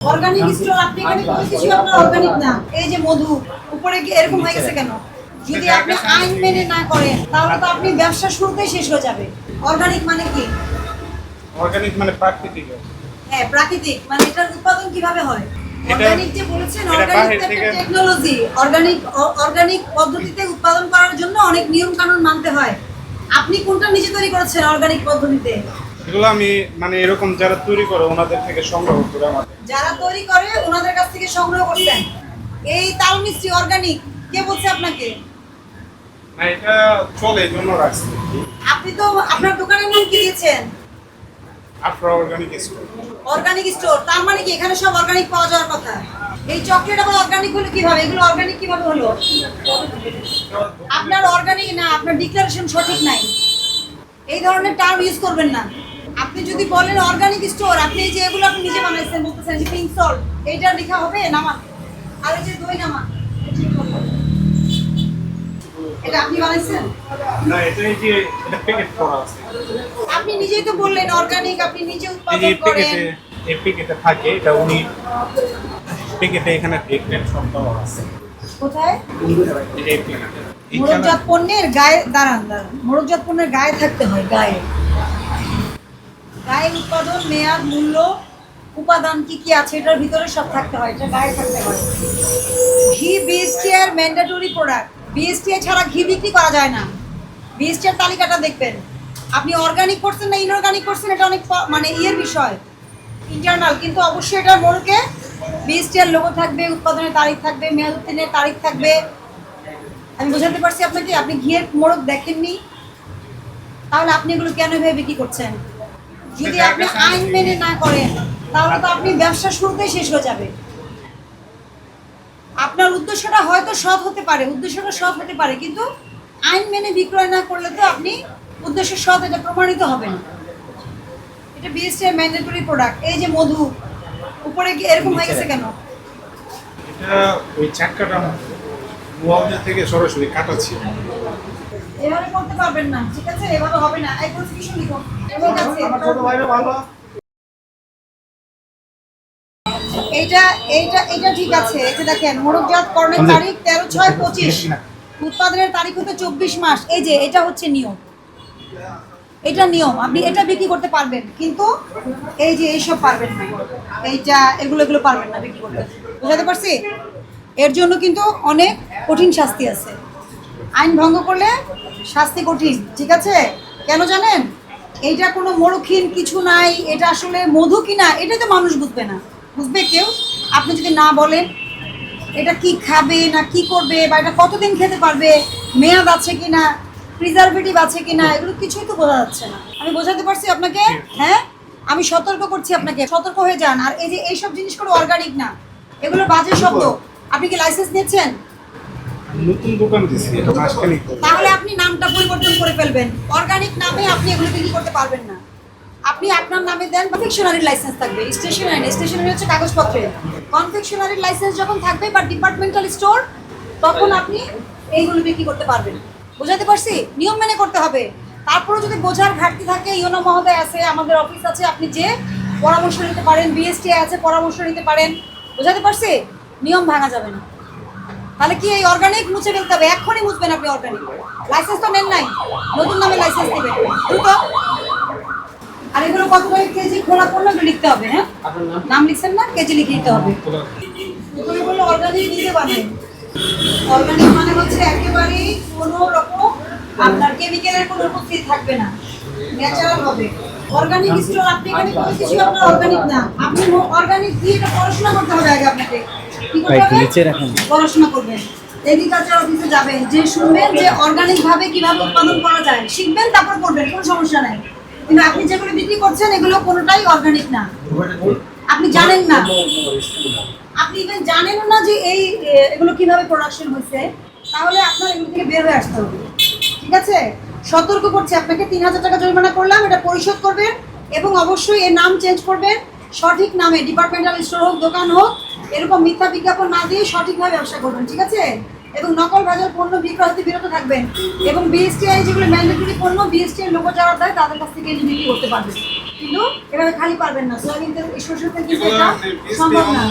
Organic store আপনি এখানে কোনো কিছু আপনার অর্গানিক না। এই যে মধু উপরে গিয়ে এরকম হয়ে গেছে কেন? যদি আপনি আইন মেনে না করেন তাহলে তো আপনি ব্যবসা শুরুতেই শেষ হয়ে যাবে। অর্গানিক মানে কি? অর্গানিক মানে প্রাকৃতিক। হ্যাঁ প্রাকৃতিক। মানে এটার উৎপাদন কীভাবে হয়? অর্গানিক যে বলেছেন অর্গানিক টেকনোলজি অর্গানিক অর্গানিক পদ্ধতিতে উৎপাদন করার জন্য অনেক নিয়ম কানুন মানতে হয়। আপনি কোনটা নিজে তৈরি করেছেন অর্গানিক পদ্ধতিতে? এগুলো আমি মানে এরকম যারা তৈরি করে ওনাদের থেকে সংগ্রহ করে আমার যারা তৈরি করে ওনাদের কাছ থেকে সংগ্রহ করছেন। এই তাল মিষ্টি অর্গানিক কে বলছে আপনাকে? না এটা চলে জন্য রাখছি। আপনি তো আপনার দোকানের নাম কি দিয়েছেন? Afra organic store organic store তার মানে কি? এখানে সব অর্গানিক পাওয়া যাওয়ার কথা। এই চকলেট আবার অর্গানিক হলো কীভাবে? এগুলো অর্গানিক কীভাবে হলো? আপনার অর্গানিক না আপনার ডিক্লারেশন সঠিক নাই। এই ধরনের টার্ম ইউজ করবেন না। আপনি যদি বলেন অর্গানিক স্টোর আপনি এই যে এগুলো আপনি নিজে বানাইছেন বলতেছেন যে পিঙ্ক সল্ট এইটা লেখা হবে নামা আর এই যে দই নামা এটা আপনি বানাইছেন? না এটা এই যে এটা প্যাকেট করা আছে। আপনি নিজেই তো বললেন অর্গানিক আপনি নিজে উৎপাদন করেন। এই প্যাকেটে থাকে এটা উনি প্যাকেটে এখানে দেখলেন সব দেওয়া আছে। কোথায়? এই প্যাকেটে পণ্যের গায়ে দাঁড়ান দাঁড়ান। মোড়কজাত পণ্যের গায়ে থাকতে হয় গায়ে। গায়ে উৎপাদন, মেয়াদ, মূল্য, উপাদান কি কি আছে, এটার ভিতরে সব থাকতে হয়, এটা গায়ে থাকতে হয়। ঘি বিএসটি এর ম্যান্ডেটরি প্রোডাক্ট বিএসটি ছাড়া ঘি বিক্রি করা যায় না। বিএসটি এর তালিকাটা দেখবেন। আপনি অর্গানিক করছেন না ইনঅর্গানিক করছেন, এটা অনেক মানে ইয়ের বিষয় ইন্টারনাল কিন্তু অবশ্যই এটার মোড়কে বিএসটি এর লোগো থাকবে, উৎপাদনের তারিখ থাকবে, মেয়াদ উত্তীর্ণের তারিখ থাকবে। আমি বোঝাতে পারছি আপনাকে, আপনি ঘিয়ের মোড়ক দেখেননি। তাহলে আপনি এগুলো কেন ভেবে বিক্রি করছেন? যদি আপনি আইন মেনে না করেন তাহলে তো আপনি ব্যবসা শুরুতেই শেষ হয়ে যাবে। আপনার উদ্দেশ্যটা হয়তো সৎ হতে পারে উদ্দেশ্যটা সৎ হতে পারে কিন্তু আইন মেনে বিক্রয় না করলে তো আপনি উদ্দেশ্য সৎ এটা প্রমাণিত হবে না। এটা বিএসটি এর ম্যান্ডেটরি প্রোডাক্ট এই যে মধু উপরে গিয়ে এরকম হয়ে গেছে কেন? এটা ওই চাক্কাটা মোয়ালদা থেকে সরাসরি কাটা ছিল এভাবে করতে পারবেন না ঠিক আছে? এভাবে হবে না। লিখো। আমার ছোট ভাইরা ভালো এইটা এইটা এইটা ঠিক আছে। যে দেখেন তারিখ তেরো ছয় পঁচিশ। উৎপাদনের তারিখ হতে চব্বিশ মাস। এই যে এটা হচ্ছে নিয়ম। এটা নিয়ম। আপনি এটা বিক্রি করতে পারবেন কিন্তু এই যে এইসব পারবেন না। এইটা এগুলো এগুলো পারবেন না বিক্রি করতে। বুঝাতে পারছি? এর জন্য কিন্তু অনেক কঠিন শাস্তি আছে। আইন ভঙ্গ করলে শাস্তি কঠিন, ঠিক আছে? কেন জানেন? এইটা কোনো মরুক্ষীণ কিছু নাই, এটা আসলে মধু কিনা এটাই তো মানুষ বুঝবে না। বুঝবে কেউ? আপনি যদি না বলেন, এটা কি খাবে না কি করবে, বা এটা কতদিন খেতে পারবে, মেয়াদ আছে কি না প্রিজারভেটিভ আছে কি না এগুলো কিছুই তো বোঝা যাচ্ছে না। আমি বোঝাতে পারছি আপনাকে? হ্যাঁ? আমি সতর্ক করছি আপনাকে, সতর্ক হয়ে যান। আর এই যে এইসব জিনিসগুলো অর্গানিক না, এগুলো বাজে শব্দ। আপনি কি লাইসেন্স নিয়েছেন? নতুন দোকান দিছি এটা মাসখানিক হলো। তাহলে আপনি নামটা পরিবর্তন করে ফেলবেন। অর্গানিক নামে আপনি এগুলো বিক্রি করতে পারবেন না। আপনি আপনার নামে দেন কনফেকশনারি লাইসেন্স থাকবে। স্টেশনারি স্টেশনারি হচ্ছে কাগজপত্রে কনফেকশনারি লাইসেন্স যখন থাকবে বা ডিপার্টমেন্টাল স্টোর তখন আপনি এইগুলো বিক্রি করতে পারবেন। বোঝাতে পারছি? নিয়ম মেনে করতে হবে। তারপরে যদি বোঝার ঘাটতি থাকে ইউনো মহোদয় আছে আমাদের অফিস আছে আপনি যে পরামর্শ নিতে পারেন বিএসটি আছে পরামর্শ নিতে পারেন। বোঝাতে পারছি? নিয়ম ভাঙা যাবে না। তাহলে কি এই অর্গানিক মুছে ফেলতে হবে? এক্ষুনি মুছবেন আপনি অর্গানিক লাইসেন্স তো নেন নাই। নতুন নামে লাইসেন্স দিবেন। দ্রুত। আর এগুলো কত করে কেজি খোলা পড়ল লিখতে হবে হ্যাঁ? নাম? লিখছেন না কেজি লিখে দিতে হবে। প্রথমে বলল অর্গানিক নিজে বানাই অর্গানিক মানে হচ্ছে একেবারেই কোনো রকম আপনার কেমিক্যালের কোনো উপস্থিতি থাকবে না। ন্যাচারাল হবে। অর্গানিক স্টোর আপনি এখানে কোনো কিছু আপনার অর্গানিক না। আপনি অর্গানিক দিয়ে এটা পড়াশোনা করতে হবে আগে আপনাকে। নিচে রাখুন। পড়াশোনা করবেন। এগ্রিকালচার অফিসে যাবেন, যে শুনবেন যে অর্গানিক ভাবে কীভাবে উৎপাদন করা যায়, শিখবেন, তারপর করবেন, কোনো সমস্যা নাই। কিন্তু আপনি যেগুলো বিক্রি করছেন, এগুলো কোনোটাই অর্গানিক না। আপনি জানেন না। আপনি ইভেন জানেনও না যে এই এগুলো কীভাবে প্রোডাকশন হয়েছে তাহলে আপনার এগুলো থেকে বের হয়ে আসতে হবে। ঠিক আছে? সতর্ক করছি আপনাকে, তিন হাজার টাকা জরিমানা করলাম, এটা পরিশোধ করবেন এবং অবশ্যই এর নাম চেঞ্জ করবেন। সঠিক নামে ডিপার্টমেন্টাল স্টোর হোক, দোকান হোক এরকম মিথ্যা বিজ্ঞাপন না দিয়ে সঠিকভাবে ব্যবসা করবেন ঠিক আছে? এবং নকল বাজার পণ্য বিক্রয় হতে বিরত থাকবেন। এবং বিএসটিআই যেগুলো ম্যান্ডেটরি পণ্য বিএসটিআই লোক যারা দেয় তাদের কাছ থেকে এনে বিক্রি করতে পারবেন। কিন্তু এভাবে খালি পারবেন না। সোয়াবিন তেল সরষের তেল কিন্তু এটা সম্ভব না।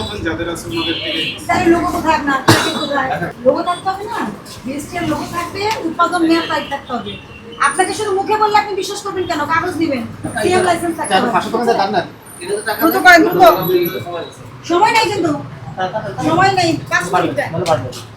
থেকে। তাহলে লোগো কোথায় আপনার? প্যাকেট কোথায়। লোগো থাকতে হবে না? বিএসটির লোগো থাকবে উৎপাদন মেয়াদ তারিখ থাকতে হবে। আপনাকে শুধু মুখে বললে আপনি বিশ্বাস করবেন কেন? কাগজ দিবেন। সিএম লাইসেন্স থাকতে হবে। সময় নেই কিন্তু। সময় নেই পাঁচ মিনিট